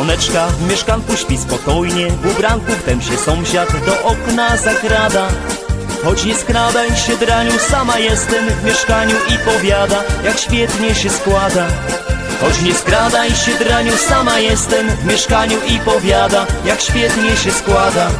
żoneczka w mieszkanku śpi spokojnie W ubranku wtem się sąsiad do okna zakrada Choć nie skradaj się draniu, sama jestem w mieszkaniu i powiada Jak świetnie się składa. Choć nie skradaj się draniu, sama jestem w mieszkaniu i powiada Jak świetnie się składa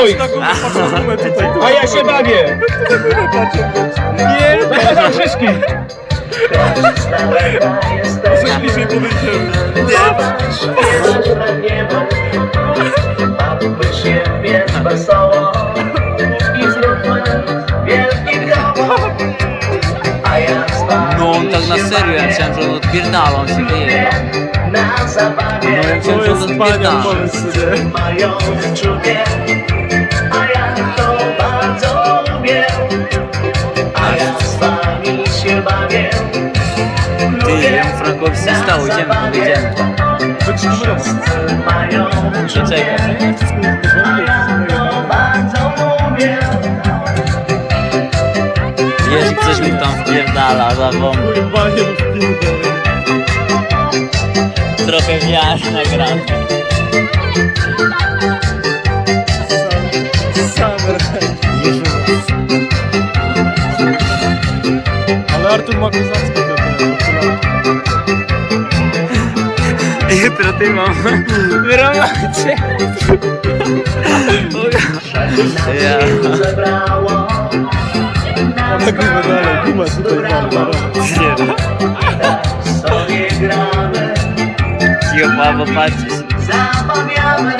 Boy! A ja się bawię! Nie! Zapraszam wszystkich! Bawmy się więc wesoło I zróbmy wielki A ja No on tak na serio, ja myślałem, że on odpierdala, on się wyje. na zabawie No ja myślałem, że on odpierdala. Czubie to bardzo lubię A ja z wami się bawię Ty, jemu Frankowi się stało, idziemy, powiedziemy. Wszyscy mają czubie Czekaj. A ja to bardzo lubię Jeśli ktoś mu tam wpierdala za bombę. Trochę wiary nagrane. Ale Artur ma kozackie te Jutro ty mam w. Ja. zebrało Nagrywamy dalej, guma tutaj Barbara. sobie gramy Cicho, babo, patrzysz. zabawiamy,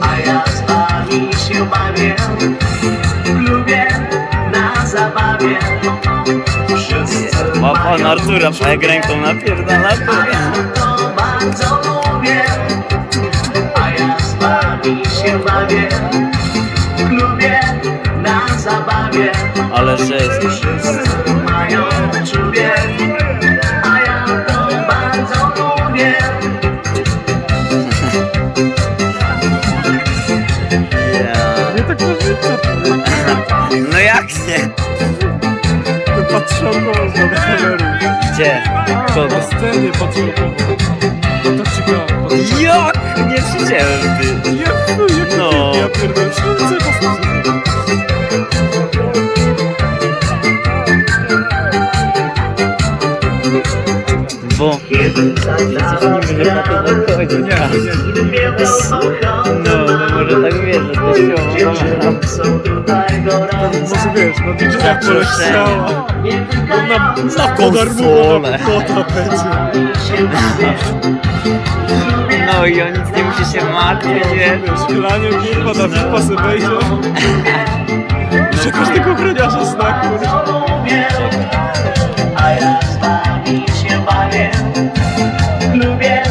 a ja wami się bawię. Lubię na zabawie. Wszyscy Ma pan Artura, jak ręką napierdala, a ja to bardzo lubię, a ja z wami się bawię. Lubię na zabawie. Ale że jest. Wszyscy mają czubie, jak nie? Patrzę około z kamery. Gdzie? Na scenie patrzę około. No tak się gra. Jak? Nie widziałem ty. Jak to, jak No. ja pierdolę, śledzę posłuchaj. Bo... Nie, nie, nie. No, no może tak wiesz, że to się może wiesz, no DJ poleciała. Na, na Konsolę. podarmowa kota będzie. No i on nic nie musi się martwić, wiesz. Wiesz, Laniu kurwa na VIP-a se wejdzie. Że każdego ochroniarza zna, kurwa. A ja z się bawię Lubię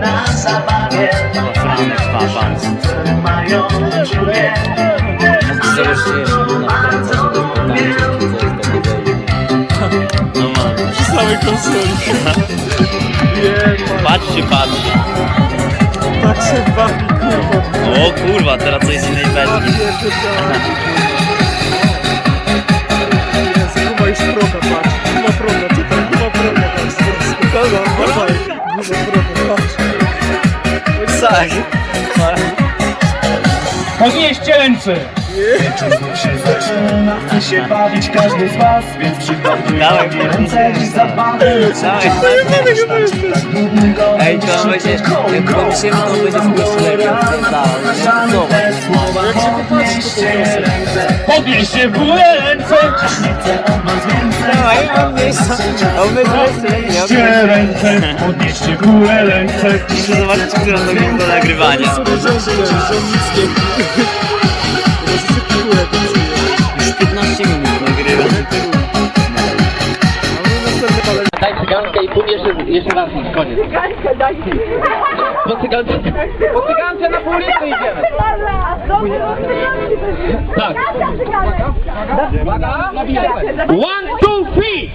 na zabawie No Franek Papan. Mają czuję Co ma. Patrzy, patrzy. Tak się bawi, kurwa. O kurwa, teraz coś z innej beczki. Kuba już proga, patrz. Kuba proga, tutaj Kuba proga. Kogo? Dawaj, Kuba proga, patrz. Tak. Podnieście ręce! Chce się bawić każdy z was Więc przygotuj sobie ręce dziś zabawę Dawaj. Ej, to będzie, jak to będzie wkurzny lepiej odpierdalał. Zobacz. Jak się popatrzy, to po prostu. Podnieście w górę ręce! Dawaj, mam miejsce. A my tu jeszcze lepiej. Podnieście ręce! Podnieście w górę ręce! Muszę zobaczyć, które on robi cygankę i pół jeszcze, jeszcze raz, koniec. Po cygance, po cygance na pół listy idziemy. Tak. Uwaga, One, two, three!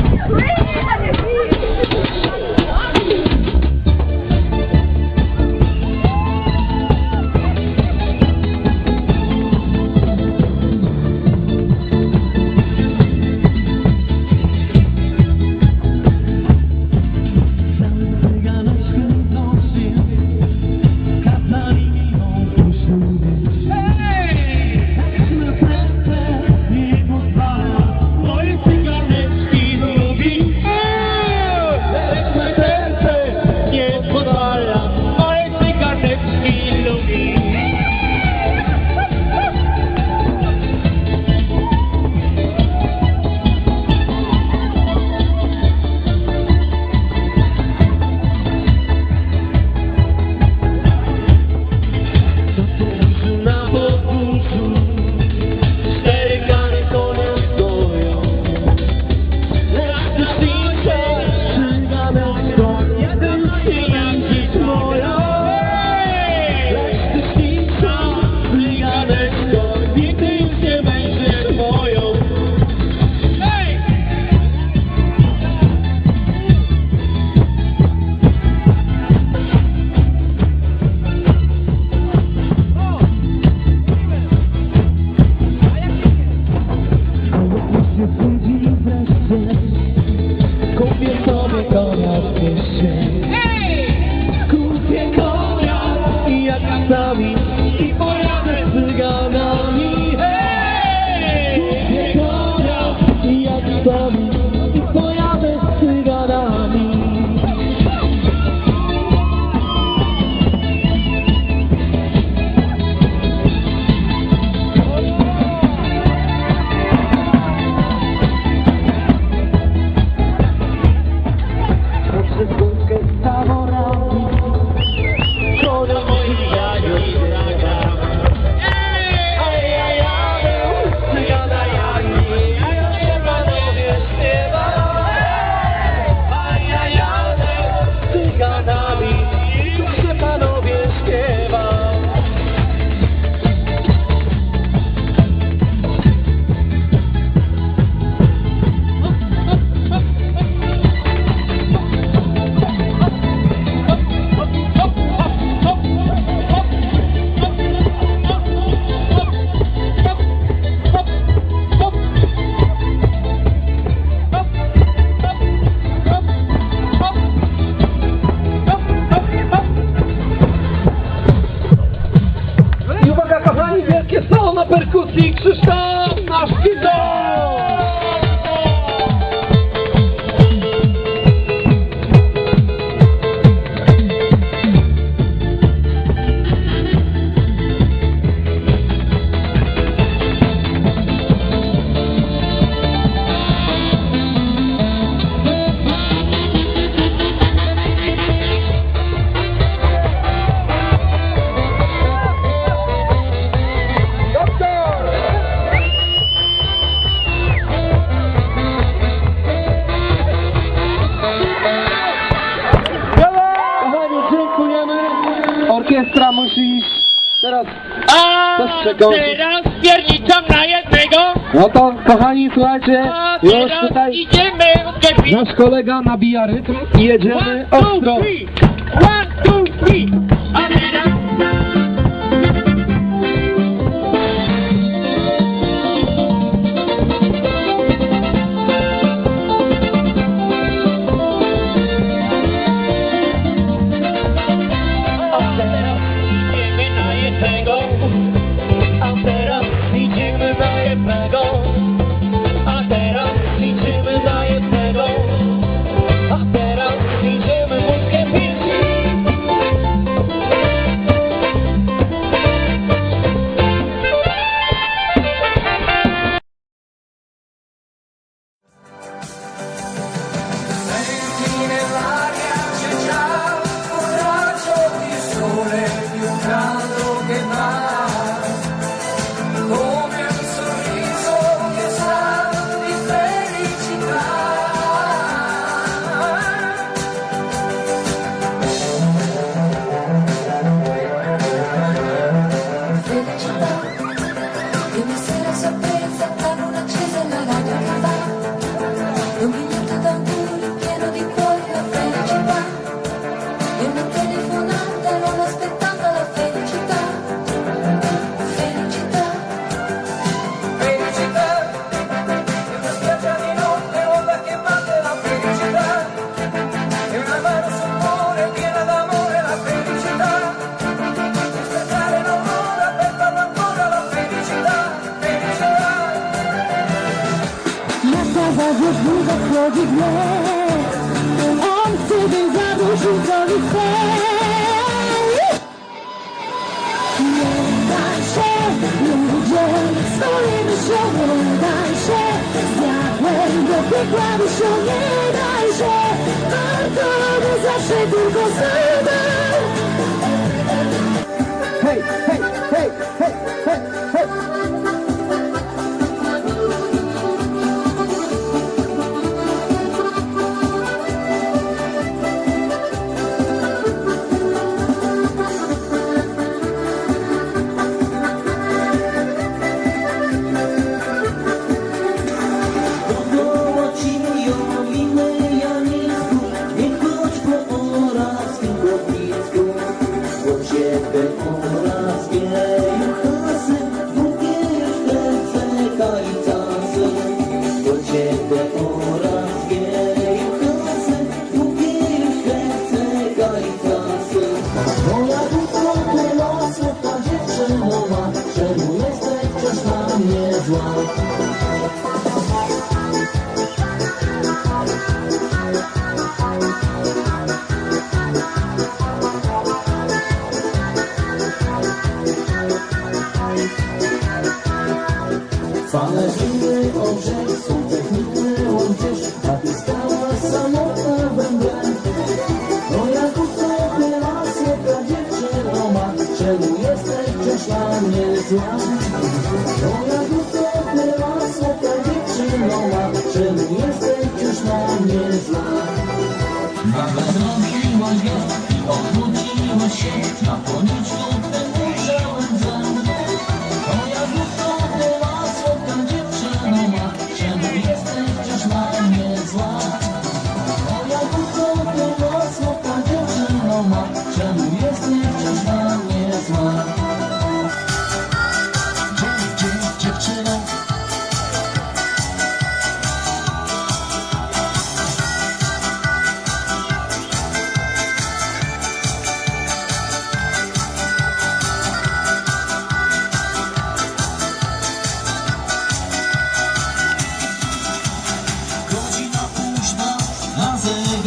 Teraz pierniczam na jednego, No to kochani, słuchajcie, a już tutaj idziemy nasz kolega nabija rytm i jedziemy One, ostro. two. One, forgiveness. I'm still in love with you, forgiveness. Let thy share, let joy, story to show, let thy share. Yahweh, the big brother, show, let thy share. Our God is a shaking conservative. Hey, hey, hey, hey, hey, hey. dançando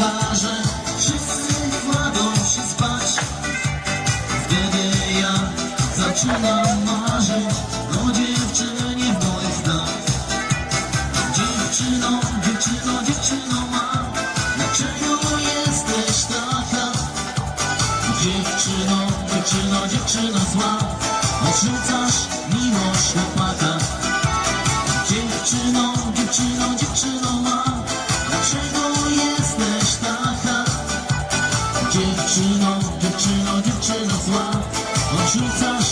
barze Wszyscy kładą się spać. Wtedy ja zaczynam Dziewczyno, dziewczyno, dziewczyno zła. Odrzucasz